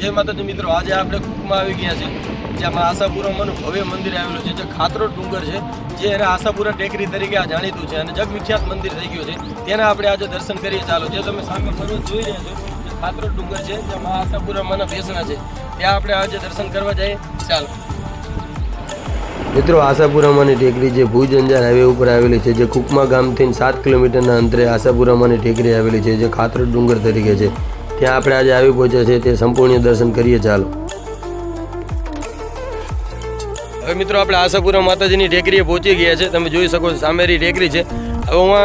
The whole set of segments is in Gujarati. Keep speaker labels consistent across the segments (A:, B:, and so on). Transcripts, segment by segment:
A: જય માતાજી મિત્રો, આજે આપણે કુકમાં આવી ગયા છે જેમાં આશાપુરામાંનું ભવ્ય મંદિર આવેલું છે, જે ખાતરો ડુંગર છે, જે એને આશાપુરા ટેકરી તરીકે આ જાણીતું છે અને જગવિખ્યાત મંદિર થઈ ગયું છે. તેના આપણે આજે દર્શન કરીએ ચાલો. જે તમે સામે પર્વત જોઈ રહ્યા છો જે ખાતરો ડુંગર છે, જેમાં આશાપુરામાંના બેસણા છે. ત્યાં આપણે આજે દર્શન કરવા જઈએ. ચાલો. મિત્રો આશાપુરામાની ટેકરી જે ભુજ અંજાર હાઈવે ઉપર આવેલી છે, જે કુકમા ગામથી સાત કિલોમીટરના અંતરે આશાપુરામાંની ટેકરી આવેલી છે, જે ખાતરો ડુંગર તરીકે છે. ત્યાં આપણે આજે આવી પહોંચ્યા છે તે સંપૂર્ણ દર્શન કરીએ, ચાલો. હવે મિત્રો, આપણે આશાપુરા માતાજીની ટેકરીએ પહોંચી ગયા છે. તમે જોઈ શકો છો, સામેરી ટેકરી છે. હવે હું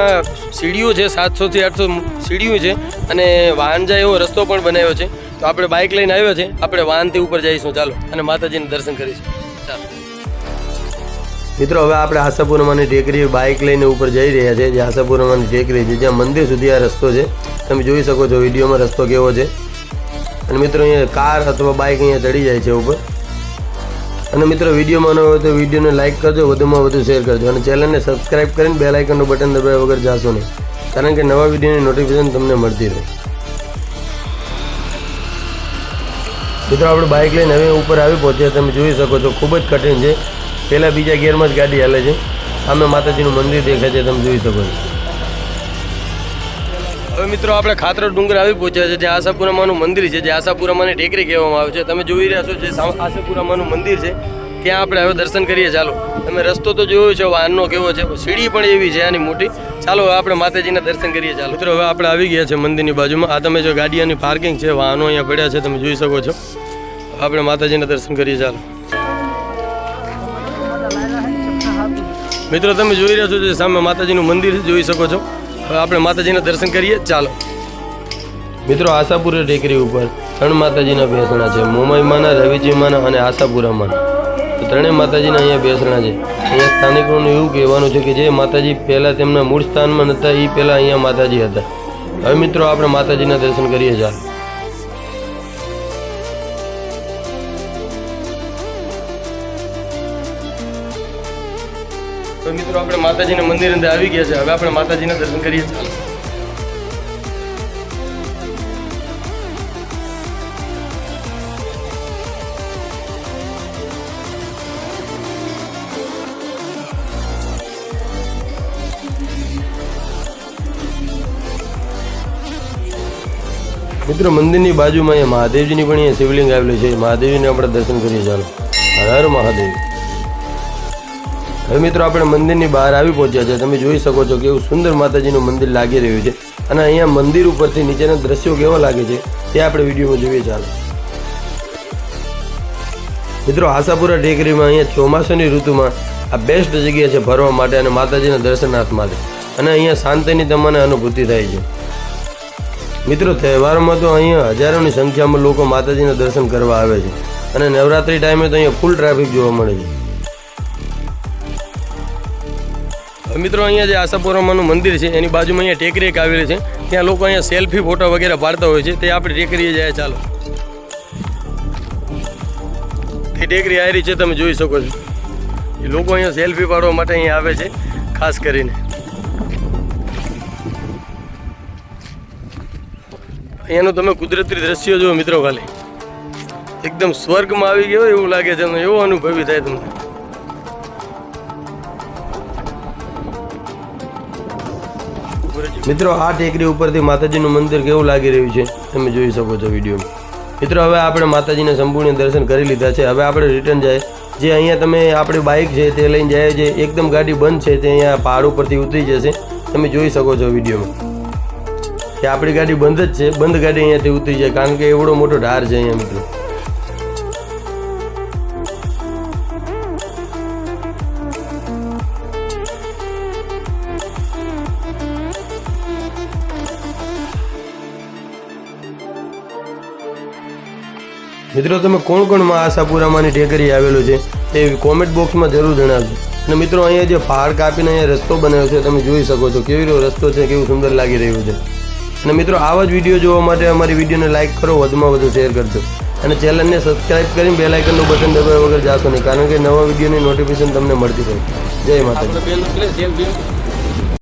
A: સીડીઓ છે સાતસોથી આઠસો સીડીઓ છે અને વાહન જાય એવો રસ્તો પણ બનાવ્યો છે. તો આપણે બાઇક લઈને આવ્યો છે. આપણે વાહનથી ઉપર જઈશું. ચાલો, અને માતાજીને દર્શન કરીશું. ચાલો. મિત્રો, હવે આપણે આશાપુરમાની ટેકરી બાઇક લઈને ઉપર જઈ રહ્યા છે. જે આશાપુરમાની ટેકરી છે, જ્યાં મંદિર સુધી આ રસ્તો છે. તમે જોઈ શકો છો, વિડીયોમાં રસ્તો કેવો છે. અને મિત્રો, અહીંયા કાર અથવા બાઇક અહીંયા ચડી જાય છે ઉપર. અને મિત્રો, વિડીયોમાં ન હોય તો વિડીયોને લાઇક કરજો, વધુમાં વધુ શેર કરજો. અને ચેનલને સબસ્ક્રાઇબ કરીને બે લાઇકનનું બટન દબાવ્યા વગર જાશો નહીં. કારણ કે નવા વિડીયોની નોટિફિકેશન તમને મળતી રહે. મિત્રો, આપણે બાઇક લઈને હવે ઉપર આવી પહોંચ્યા. તમે જોઈ શકો છો, ખૂબ જ કઠિન છે. પહેલાં બીજા ગિયરમાં જ ગાડી હાલે છે. સામે માતાજીનું મંદિર દેખાય છે, તમે જોઈ શકો છો. હવે મિત્રો, આપણે ખાતર ડુંગર આવી પહોંચ્યા છે, જે આશાપુરામાનું મંદિર છે, જે આશાપુરામાની ટેકરી કહેવામાં આવે છે. તમે જોઈ રહ્યા છો જે આશાપુરામાનું મંદિર છે. ત્યાં આપણે હવે દર્શન કરીએ, ચાલો. તમે રસ્તો તો જોયો છે વાહનનો કેવો છે સીડી પણ એવી છે, આની મોટી. ચાલો, હવે આપણે માતાજીના દર્શન કરીએ, ચાલો. મિત્રો, હવે આપણે આવી ગયા છે મંદિરની બાજુમાં. આ તમે જો ગાડીઓની પાર્કિંગ છે વાહનો અહીંયા પડ્યા છે, તમે જોઈ શકો છો. આપણે માતાજીના દર્શન કરીએ, ચાલો. મિત્રો, તમે જોઈ રહ્યા છો જે સામે માતાજીનું મંદિર જોઈ શકો છો. હવે આપણે માતાજીના દર્શન કરીએ. ચાલો. મિત્રો, આશાપુરા ટેકરી ઉપર ત્રણ માતાજીના બેસણા છે. મોમાઈમાના રવિજીમાના અને આશાપુરામાના તો ત્રણેય માતાજીના અહીંયા બેસણા છે. અહીંયા સ્થાનિકોનું એવું કહેવાનું છે કે જે માતાજી પહેલાં તેમના મૂળ સ્થાનમાં નહોતા એ પહેલાં અહીંયા માતાજી હતા. હવે મિત્રો, આપણે માતાજીના દર્શન કરીએ, ચાલો. તો મિત્રો, આપણે માતાજીના મંદિર અંદર આવી ગયા છે. હવે આપણે માતાજીના દર્શન કરીએ. છીએ મિત્રો, મંદિરની બાજુમાં અહીંયા મહાદેવજીની પણ અહીંયા શિવલિંગ આવેલું છે. મહાદેવજીને આપણે દર્શન કરીએ, ચાલો. હર મહાદેવ. હવે મિત્રો, આપણે મંદિરની બહાર આવી પહોંચ્યા છે. તમે જોઈ શકો છો કે એવું સુંદર માતાજીનું મંદિર લાગી રહ્યું છે. અને અહીંયા મંદિર ઉપરથી નીચેના દ્રશ્યો કેવા લાગે છે, તે આપણે વિડીયોમાં જોઈએ. ચાલો. મિત્રો, આશાપુરા ટેકરીમાં અહીંયા ચોમાસાની ઋતુમાં આ બેસ્ટ જગ્યા છે ફરવા માટે અને માતાજીના દર્શનાર્થ માટે. અને અહીંયા શાંતિની તમને અનુભૂતિ થાય છે. મિત્રો, તહેવારોમાં તો અહીંયા હજારોની સંખ્યામાં લોકો માતાજીના દર્શન કરવા આવે છે. અને નવરાત્રિ ટાઈમે તો અહીંયા ફૂલ ટ્રાફિક જોવા મળે છે. મિત્રો અહીંયા જે આશાપુરામાનું મંદિર છે, એની બાજુમાં અહીંયા ટેકરી એક આવેલી છે. ત્યાં લોકો અહીંયા સેલ્ફી ફોટો વગેરે પાડતા હોય છે. તે આપણે ટેકરીએ જાય, ચાલો. તે ટેકરી આવેલી છે, તમે જોઈ શકો છો. એ લોકો અહીંયા સેલ્ફી પાડવા માટે અહીંયા આવે છે, ખાસ કરીને. અહીંયાનું તમે કુદરતી દ્રશ્યો જુઓ મિત્રો ખાલી. એકદમ સ્વર્ગમાં આવી ગયો એવું લાગે છે એવો અનુભવી થાય તમને. મિત્રો, આ ટેકરી ઉપરથી માતાજીનું મંદિર કેવું લાગી રહ્યું છે? તમે જોઈ શકો છો વિડીયોમાં. મિત્રો, હવે આપણે માતાજીના સંપૂર્ણ દર્શન કરી લીધા છે. હવે આપણે રિટર્ન જાય. જે અહીંયા તમે આપણી બાઇક છે તે લઈને જાય જે એકદમ ગાડી બંધ છે, તે અહીંયા પહાડ ઉપરથી ઉતરી જશે. તમે જોઈ શકો છો વિડીયોમાં કે આપણી ગાડી બંધ જ છે. બંધ ગાડી અહીંયાથી ઉતરી જાય. કારણ કે એવડો મોટો ઢાર છે અહીંયા, મિત્રો. મિત્રો, તમે કોણ કોણમાં આશાપુરામાંની ટેકરી આવેલું છે, તે કોમેન્ટ બોક્સમાં જરૂર જણાવજો. અને મિત્રો, અહીંયા જે પહાડ કાપીને અહીંયા રસ્તો બનાવ્યો છે, તમે જોઈ શકો છો કેવી રહ્યો રસ્તો છે, કેવું સુંદર લાગી રહ્યું છે. અને મિત્રો, આવા જ વીડિયો જોવા માટે અમારી વિડીયોને લાઇક કરો, વધુમાં વધુ શેર કરજો. અને ચેનલને સબસ્ક્રાઇબ કરીને બે લાઇકનનું બટન દબાવ્યા વગર જાશો નહીં, કારણ કે નવા વિડીયોની નોટિફિકેશન તમને મળતી રહે. જય માતાજી.